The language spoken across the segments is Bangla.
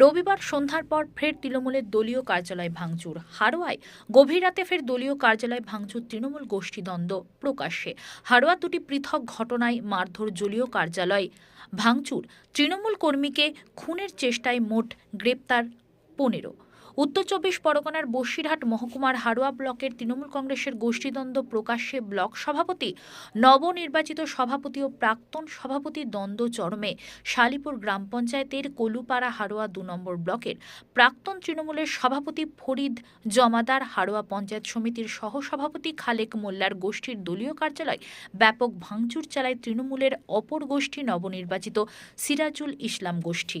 রবিবার সন্ধ্যার পর ফের তৃণমূলের দলীয় কার্যালয় ভাঙচুর। হারোয়ায় গভীর রাতে ফের দলীয় কার্যালয় ভাঙচুর, তৃণমূল গোষ্ঠীদ্বন্দ্ব প্রকাশ্যে। হারোয়া দুটি পৃথক ঘটনায় মারধর জলীয় কার্যালয় ভাঙচুর। তৃণমূল কর্মীকে খুনের চেষ্টায় মোট গ্রেপ্তার পনেরো। উত্তর চব্বিশ পরগনার বসিরহাট মহকুমার হারোয়া ব্লকের তৃণমূল কংগ্রেসের গোষ্ঠীদ্বন্দ্ব প্রকাশ্যে ব্লক সভাপতি, নবনির্বাচিত সভাপতি ও প্রাক্তন সভাপতি দ্বন্দ্ব চরমে। শালিপুর গ্রাম পঞ্চায়েতের কলুপাড়া হারোয়া দু নম্বর ব্লকের প্রাক্তন তৃণমূলের সভাপতি ফরিদ জমাদার, হারোয়া পঞ্চায়েত সমিতির সহসভাপতি খালেক মোল্লার গোষ্ঠীর দলীয় কার্যালয় ব্যাপক ভাঙচুর চালায় তৃণমূলের অপর গোষ্ঠী নবনির্বাচিত সিরাজুল ইসলাম গোষ্ঠী।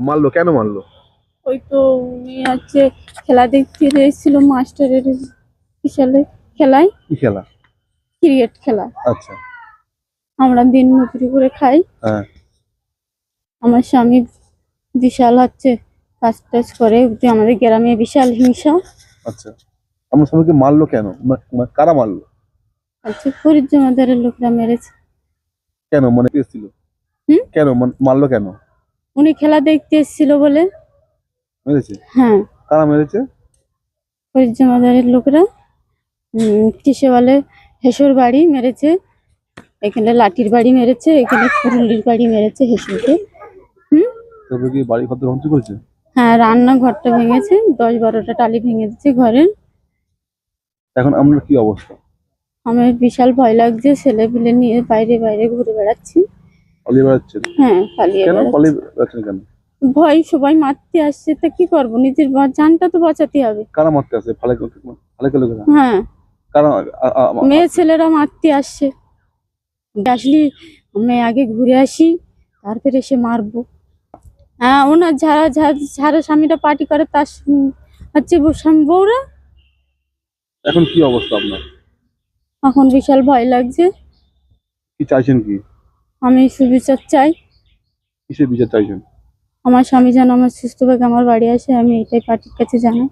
মারলো কেন মারলো? ওই তো উনি হচ্ছে খেলা দেখতে এসেছিল মাস্টারের বিশালে খেলায়। কি খেলা? ক্রিকেট খেলা। আচ্ছা। আমরা দিন মজুরি করে খাই। হ্যাঁ। আমার স্বামী বিশাল হচ্ছে কাজ টাজ করে ওতে আমাদের গ্রামে বিশাল হিংসা। আচ্ছা। আমার সবাইকে মারলো কেন? মা- মা- কারা মারলো? হচ্ছে ফরিদ জমাদারের লোকরা মেরেছে। কেন? মানে এসেছিল? হুম? কেন? মান- মারলো কেন? উনি খেলা দেখতে এসেছিল বলে। মেরেছে? হ্যাঁ। কারা মেরেছে? ফরিদ জমাদারের লোকরা। কিসে বলে হেসুর বাড়ি মেরেছে এখানে লাঠির বাড়ি মেরেছে এখানে কুরুলির বাড়ি মেরেছে হেসুরকে। হুম? তবে কি বাড়ি ঘর ভাঙচুর করেছে? হ্যাঁ রান্নাঘরটা ভেঙেছে দশ বারোটা টালি ভেঙে দিচ্ছে ঘরের। এখন আমরা কি অবস্থা? আমার বিশাল ভয় লাগছে ছেলে পিলে নিয়ে বাইরে বাইরে ঘুরে বেড়াচ্ছি। হ্যাঁ পালিয়ে কেন বেড়াচ্ছি। পালিয়ে কেন? ভয় সবাই মারতে আসছে তা কি করব? নিজের জানটা তো বাঁচাতে হবে। কারা মারতে আসে? ফালে ফালে কেলো হ্যাঁ। মেয়ে ছেলেরা মারতে আসছে। আসলি আমি আগে ঘুরে আসি তারপরে এসে মারবো। হ্যাঁ ওনার যারা যারা স্বামীরা পার্টি করে তার হচ্ছে বউ- বউরা। এখন কি অবস্থা আপনার? এখন বিশাল ভয় লাগছে। কি চাইছেন কি? আমি সুবিচার চাই। কিসের বিচার চাইছেন? আমার স্বামী যেন আমার সুস্থ সুস্থভাবে আমার বাড়ি আসে আমি এটাই পার্টির কাছে জানাই।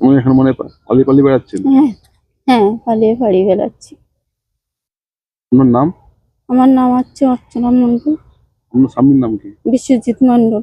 উনি এখন মানে পালিয়ে পালিয়ে বেড়াচ্ছেন। হ্যাঁ হ্যাঁ পালিয়ে বাড়ি বেড়াচ্ছি। আপনার নাম? আমার নাম হচ্ছে অর্চনা মণ্ডল। আপনার স্বামীর নাম কি? বিশ্বজিৎ মণ্ডল।